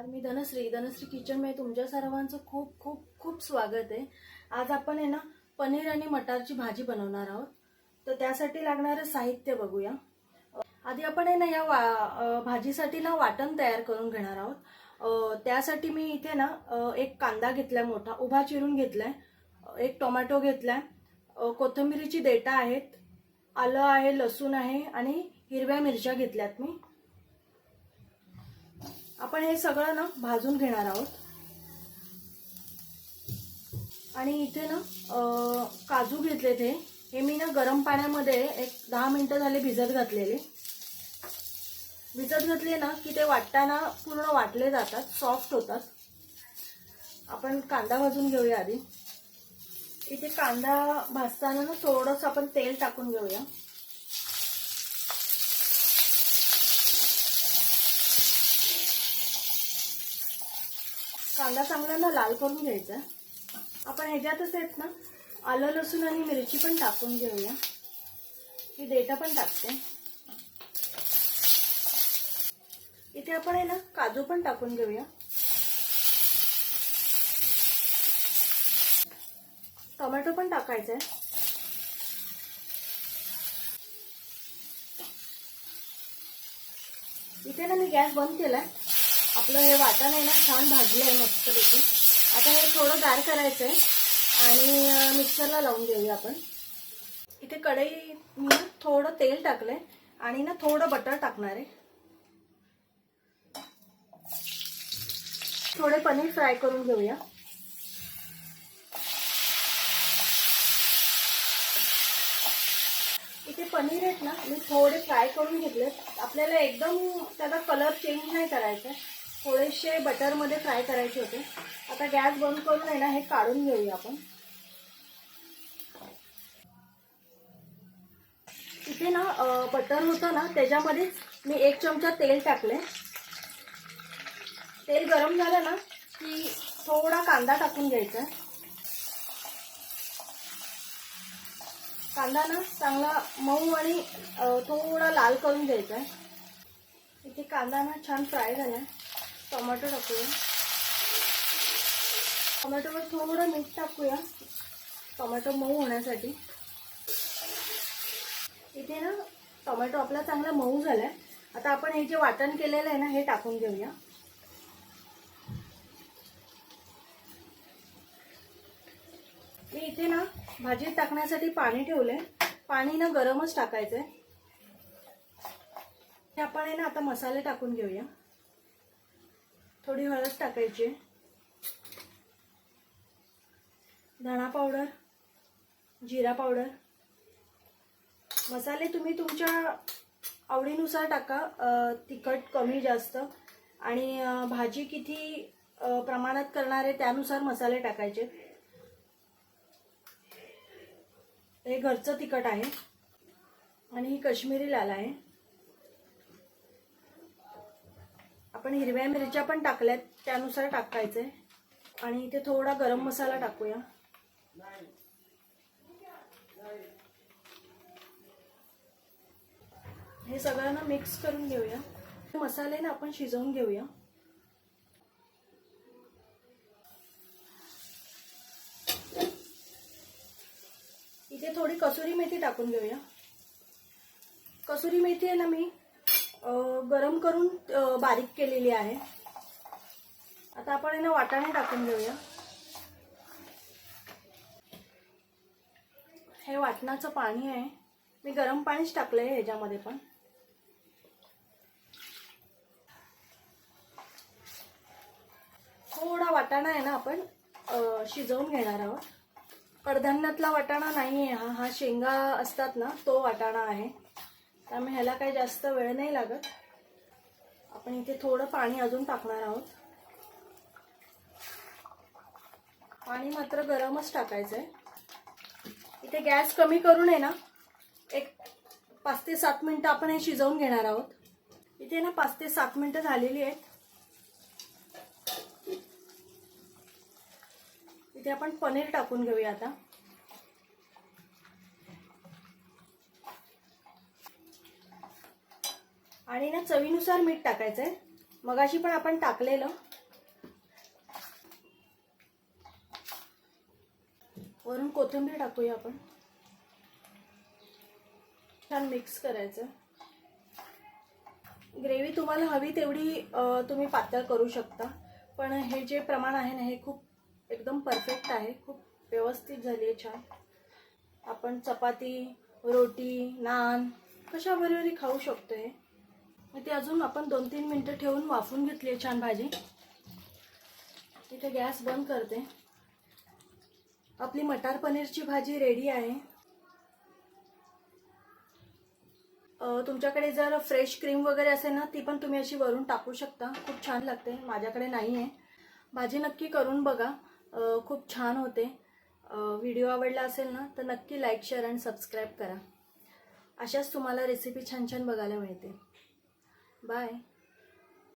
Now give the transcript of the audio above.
नमस्कार मी धनश्री. धनश्री किचनमध्ये तुमच्या सर्वांचं खूप खूप खूप स्वागत आहे. आज आपण आहे ना पनीर आणि मटारची भाजी बनवणार आहोत. तर त्यासाठी लागणारं साहित्य बघूया. आधी आपण आहे ना या वा भाजीसाठी ना वाटण तयार करून घेणार आहोत. त्यासाठी मी इथे ना एक कांदा घेतलाय मोठा. उभा चिरून घेतलाय. एक टोमॅटो घेतलाय. अं, कोथिंबिरीची देटा आहेत. आलं आहे लसूण आहे आणि हिरव्या मिरच्या घेतल्यात मी. आपण हे सगळं ना भाजून घेणार आहोत. आणि इथे ना काजू घेतले ते. हे मी ना गरम पाण्यामध्ये एक दहा मिनटं झाले भिजत घातलेले. भिजत घातले ना की ते वाटताना पूर्ण वाटले जातात सॉफ्ट होतात. आपण कांदा भाजून घेऊया आधी. इथे कांदा भाजताना ना थोडंसं आपण तेल टाकून घेऊया. कांदा चांगला ना लाल करून घ्यायचा. आपण ह्याच्यातच आहेत ना आलं लसूण आणि मिरची पण टाकून घेऊया. ही डेटा पण टाकते. इथे आपण आहे ना काजू पण टाकून घेऊया. टोमॅटो पण टाकायचा आहे इथे ना मी गॅस बंद केलाय. आपलं हे वाटण आहे ना छान भाजलं आहे मस्तपैकी आता हे थोडं गार करायचं आहे आणि मिक्सरला लावून घेऊया आपण. इथे कढई मी ना थोडं तेल टाकलंय आणि ना थोडं बटर टाकणार आहे. थोडे पनीर फ्राय करून घेऊया. इथे पनीर आहेत ना मी थोडे फ्राय करून घेतले आपल्याला एकदम त्याचा कलर चेंज नाही करायचा आहे. थोडेसे बटरमध्ये फ्राय करायचे होते. आता गॅस बंद करून आहे ना हे काढून घेऊया आपण. इथे ना बटर होतं ना त्याच्यामध्येच मी एक चमचा तेल टाकले तेल गरम झालं ना की थोडा कांदा टाकून घ्यायचा. कांदा ना चांगला मऊ आणि थोडा लाल करून घ्यायचा. आहे इथे कांदा ना छान फ्राय झाला. टोमॅटो टाकूया. टोमॅटोवर थोडं मीठ टाकूया टोमॅटो मऊ होण्यासाठी. इथे ना टोमॅटो आपला चांगला मऊ झालाय. आता आपण हे जे वाटण केलेलं आहे ना हे टाकून घेऊया. मी इथे ना भाजीत टाकण्यासाठी पाणी ठेवलंय. पाणी ना गरमच टाकायचंय. हे आपण आहे ना आता मसाले टाकून घेऊया. थोडी हळद टाकायची. धणा पावडर जिरा पावडर. मसाले तुम्ही तुमच्या आवडीनुसार टाका. तिखट कमी जास्त. आणि भाजी किती प्रमाणात करणार आहे त्यानुसार मसाले टाकायचे. हे घरचं तिखट आहे. आणि ही कश्मीरी लाल आहे. आपण हिरव्या मिरच्या पण टाकल्यात त्यानुसार टाकायचे. आणि इथे थोडा गरम मसाला टाकूया. हे सगळं ना मिक्स करून घेऊया. मसाले ना आपण शिजवून घेऊया. इथे थोडी कसुरी मेथी टाकून घेऊया. कसुरी मेथी आहे ना मी गरम करून बारीक केलेली आहे. आता आपण यांना वाटाणे टाकून घेऊया हे वाटणाचं पाणी आहे. मी गरम पाणीच टाकलंय ह्याच्यामध्ये पण. थोडा वाटाणा आहे ना आपण शिजवून घेणार आहोत. कडधान्यातला वाटाणा नाही आहे हा. हा शेंगा असतात ना तो वाटाणा आहे. त्यामुळे ह्याला काही जास्त वेळ नाही लागत. आपण इथे थोडं पाणी अजून टाकणार आहोत. पाणी मात्र गरमच टाकायचं आहे इथे गॅस कमी करून आहे ना. एक पाच ते सात मिनटं आपण हे शिजवून घेणार आहोत. इथे ना पाच ते सात मिनटं झालेली आहेत. इथे आपण पनीर टाकून घेऊया आता. आणि ना चवीनुसार मीठ टाकायचं आहे मगाशी पण आपण टाकलेलं. वरून कोथिंबीर टाकूया आपण. छान मिक्स करायचं. ग्रेव्ही तुम्हाला हवी तेवढी तुम्ही पातळ करू शकता. पण हे जे प्रमाण आहे ना हे खूप एकदम परफेक्ट आहे. खूप व्यवस्थित झाली आहे छान. आपण चपाती रोटी नान कशाबरोबरही खाऊ शकतो हे मग ते अजून आपण दोन तीन मिनटं ठेवून वाफून घेतली आहे छान भाजी. इथे गॅस बंद करते. आपली मटार पनीरची भाजी रेडी आहे. तुमच्याकडे जर फ्रेश क्रीम वगैरे असेल ना ती पण तुम्ही अशी वरून टाकू शकता. खूप छान लागते. माझ्याकडे नाही आहे. भाजी नक्की करून बघा. खूप छान होते. व्हिडिओ आवडला असेल ना तर नक्की लाईक शेअर आणि सबस्क्राईब करा. अशाच तुम्हाला रेसिपी छान छान बघायला मिळते Bye.